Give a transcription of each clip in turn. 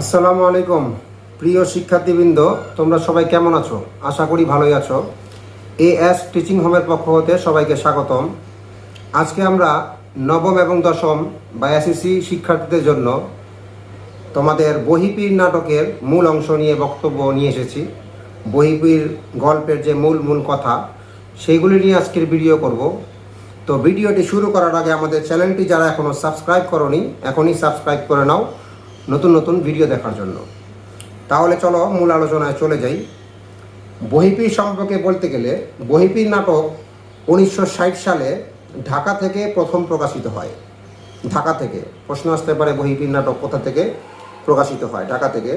আসসালামু আলাইকুম, প্রিয় শিক্ষার্থীবৃন্দ, তোমরা সবাই কেমন আছো? আশা করি ভালোই আছো। এ এস টিচিং হোমের পক্ষ হতে সবাইকে স্বাগতম। আজকে আমরা নবম এবং দশম বা এসএসসি শিক্ষার্থীদের জন্য তোমাদের বহিপীর নাটকের মূল অংশ নিয়ে বক্তব্য নিয়ে এসেছি। বহিপীর গল্পের যে মূল মূল কথা, সেইগুলি নিয়ে আজকের ভিডিও করব। তো ভিডিওটি শুরু করার আগে আমাদের চ্যানেলটি যারা এখনও সাবস্ক্রাইব করনি, এখনই সাবস্ক্রাইব করে নাও। নতুন নতুন ভিডিও দেখার জন্য। তাহলে চলো মূল আলোচনায় চলে যাই। বহিপীর সম্পর্কে বলতে গেলে বহিপীর নাটক উনিশশো ষাট সালে ঢাকা থেকে প্রথম প্রকাশিত হয়। ঢাকা থেকে। প্রশ্ন আসতে পারে বহিপীর নাটক কোথা থেকে প্রকাশিত হয়, ঢাকা থেকে।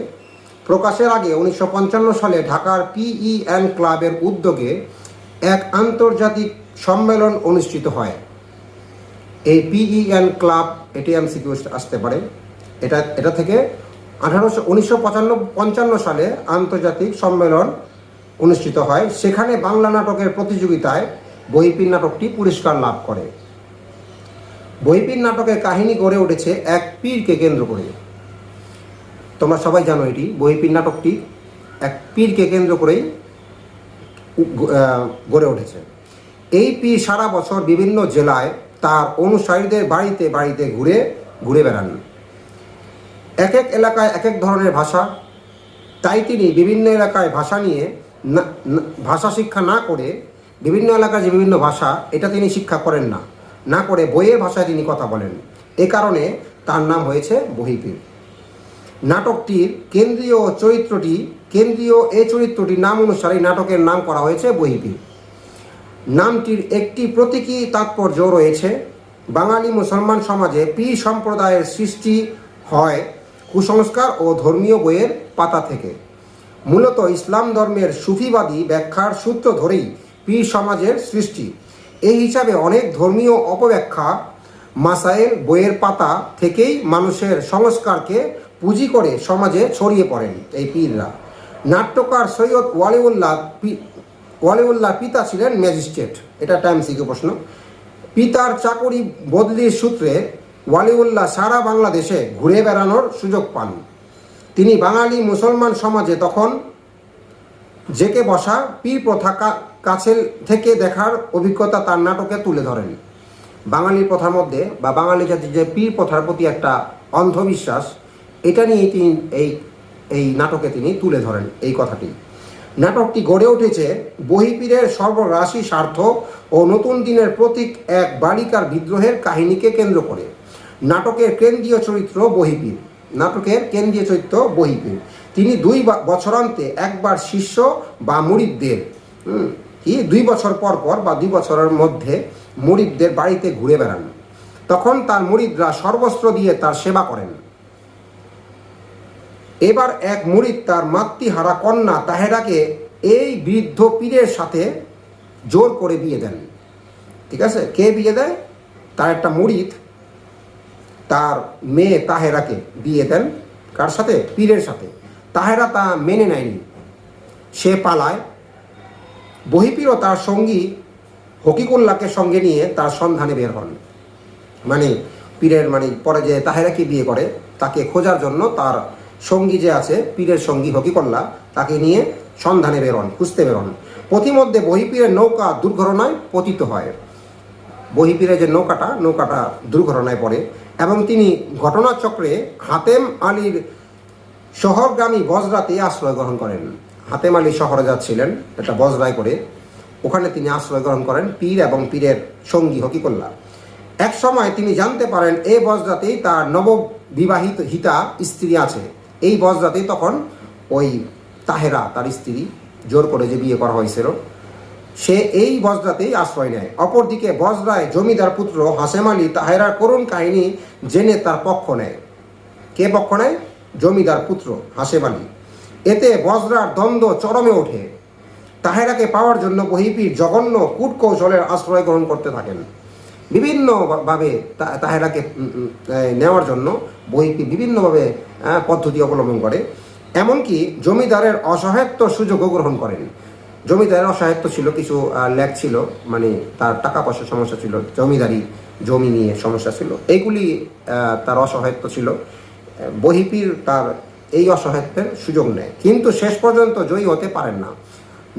প্রকাশের আগে উনিশশো পঞ্চান্ন সালে ঢাকার পিইএন ক্লাবের উদ্যোগে এক আন্তর্জাতিক সম্মেলন অনুষ্ঠিত হয়। এই পিইএন ক্লাব, এটি এমসিকিউ আসতে পারে। এটা এটা থেকে আঠারোশো, উনিশশো পঞ্চান্ন সালে আন্তর্জাতিক সম্মেলন অনুষ্ঠিত হয়। সেখানে বাংলা নাটকের প্রতিযোগিতায় বইপির নাটকটি পুরস্কার লাভ করে। বইপির নাটকের কাহিনী গড়ে উঠেছে এক পীরকে কেন্দ্র করে। তোমরা সবাই জানো এটি। বইপির নাটকটি এক পীরকে কেন্দ্র করেই গড়ে উঠেছে। এই পীর সারা বছর বিভিন্ন জেলায় তার অনুসারীদের বাড়িতে বাড়িতে ঘুরে ঘুরে বেড়ান। এক এক এলাকায় এক এক ধরনের ভাষা। তাই তিনি বিভিন্ন এলাকায় ভাষা নিয়ে ভাষা শিক্ষা না করে বিভিন্ন এলাকার যে বিভিন্ন ভাষা, এটা তিনি শিক্ষা করেন না। না করে বইয়ের ভাষায় তিনি কথা বলেন। এ কারণে তার নাম হয়েছে বহিপীর। নাটকটির কেন্দ্রীয় চরিত্রটি, কেন্দ্রীয় এই চরিত্রটির নাম অনুসারে নাটকের নাম করা হয়েছে বহিপীর। নামটির একটি প্রতীকী তাৎপর্য রয়েছে, বাঙালি মুসলমান সমাজে পীর সম্প্রদায়ের সৃষ্টি হয় কুসংস্কার ও ধর্মীয় বইয়ের পাতা থেকে। মূলত ইসলাম ধর্মের সুফিবাদী ব্যাখ্যার সূত্র ধরেই পীর সমাজের সৃষ্টি। এই হিসাবে অনেক ধর্মীয় অপব্যাখ্যা মাসাইল বইয়ের পাতা থেকেই মানুষের সংস্কারকে পুঁজি করে সমাজে ছড়িয়ে পড়েন এই পীররা। নাট্যকার সৈয়দ ওয়ালিউল্লাহ ওয়ালিউল্লাহ পিতা ছিলেন ম্যাজিস্ট্রেট। এটা টাইম সিকে প্রশ্ন। পিতার চাকরি বদলির সূত্রে ওয়ালিউল্লাহ সারা বাংলাদেশে ঘুরে বেড়ানোর সুযোগ পান। তিনি বাঙালি মুসলমান সমাজে তখন জেকে বসা, পীর প্রথা কাছে থেকে দেখার অভিজ্ঞতা তার নাটকে তুলে ধরেন। বাঙালি প্রথার মধ্যে বা বাঙালি জাতির যে পীর প্রথার প্রতি একটা অন্ধবিশ্বাস, এটা নিয়েই তিনি এই এই নাটকে তিনি তুলে ধরেন এই কথাটি। নাটকটি গড়ে উঠেছে বহিপীরের সর্বরাশি স্বার্থ ও নতুন দিনের প্রতীক এক বালিকার বিদ্রোহের কাহিনীকে কেন্দ্র করে। নাটকের কেন্দ্রীয় চরিত্র বহিপীর নাটকের কেন্দ্রীয় চরিত্র বহিপীর তিনি দুই বছরান্তে একবার শিষ্য বা মুরিদদের কি? দুই বছর পর পর বা দুই বছরের মধ্যে মুরিদদের বাড়িতে ঘুরে বেড়ান। তখন তার মুরিদরা সর্বস্ত্র দিয়ে তার সেবা করেন। এবার এক মুরিদ তার মাতৃহারা কন্যা তাহেরাকে এই বৃদ্ধ পীরের সাথে জোর করে বিয়ে দেন। ঠিক আছে? কে বিয়ে দেয়? তার একটা মুরিদ তার মেয়ে তাহেরাকে বিয়ে দেন। কার সাথে? পীরের সাথে। তাহেরা তা মেনে নেয়নি। সে পালায়। বহিপীরও তার সঙ্গী হকিকুল্লাহকে সঙ্গে নিয়ে তার সন্ধানে বের হন। মানে পীরের মানে পরে যে তাহেরাকে বিয়ে করে, তাকে খোঁজার জন্য তার সঙ্গী যে আছে, পীরের সঙ্গী হকিকল্লা, তাকে নিয়ে সন্ধানে বেরোন খুঁজতে বেরোন পথিমধ্যে বহিপীরের নৌকা দুর্ঘটনায় পতিত হয়। বহিপীরের যে নৌকাটা নৌকাটা দুর্ঘটনায় পড়ে এবং তিনি ঘটনাচক্রে হাতেম আলীর শহরগামী বজরাতে আশ্রয় গ্রহণ করেন। হাতেম আলী শহরে যাচ্ছিলেন একটা বজরায় করে। ওখানে তিনি আশ্রয় গ্রহণ করেন পীর এবং পীরের সঙ্গী হকিকল্লা। এক সময় তিনি জানতে পারেন এই বজরাতেই তার নববিবাহিত হিতা স্ত্রী আছে। এই বজরাতেই তখন ওই তাহেরা, তার স্ত্রী, জোর করে যে বিয়ে করা হয়েছিল সে এই বজরাতেই আশ্রয় নেয়। অপরদিকে বজরায় জমিদার পুত্র হাসেম আলী তাহেরার করুণ কাহিনী জেনে তার পক্ষ নেয়। কে পক্ষ নেয়? জমিদার পুত্র হাসেম আলী। এতে বজরার দ্বন্দ্ব চরমে ওঠে। তাহেরাকে পাওয়ার জন্য বহিপীর জঘন্য কূটকৌশলের আশ্রয় গ্রহণ করতে থাকেন। বিভিন্নভাবে তাহেরাকে নেওয়ার জন্য বহিপীর বিভিন্নভাবে পদ্ধতি অবলম্বন করে। এমনকি জমিদারের অসহায়ত্ব সুযোগও গ্রহণ করেন। জমিদারের অসহায়ত্ব ছিল, কিছু ল্যাক ছিল মানে তার টাকা পয়সার সমস্যা ছিল, জমিদারি, জমি নিয়ে সমস্যা ছিল। এইগুলি তার অসহায়ত্ব ছিল। বহিপীর তার এই অসহায়ত্বের সুযোগ নেয় কিন্তু শেষ পর্যন্ত জয়ী হতে পারেন না।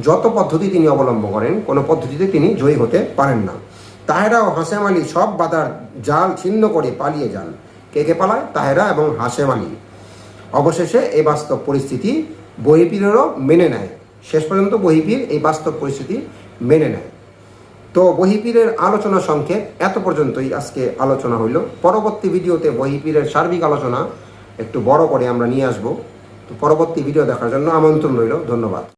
যত পদ্ধতি তিনি অবলম্বন করেন, কোনো পদ্ধতিতে তিনি জয়ী হতে পারেন না। তাহেরা ও হাসেম আলী সব বাধার জাল ছিন্ন করে পালিয়ে যান। কে কে পালায়? তাহেরা এবং হাসেম আলী। অবশেষে এই বাস্তব পরিস্থিতি বহিপীরেরও মেনে নেয়। শেষ পর্যন্ত বহিপীর এই বাস্তব পরিস্থিতি মেনে নেয়। তো বহিপীরের আলোচনা সংক্ষেপ এত পর্যন্তই আজকে আলোচনা হইল। পরবর্তী ভিডিওতে বহিপীরের সার্বিক আলোচনা একটু বড় করে আমরা নিয়ে আসব। তো পরবর্তী ভিডিও দেখার জন্য আমন্ত্রণ রইল। ধন্যবাদ।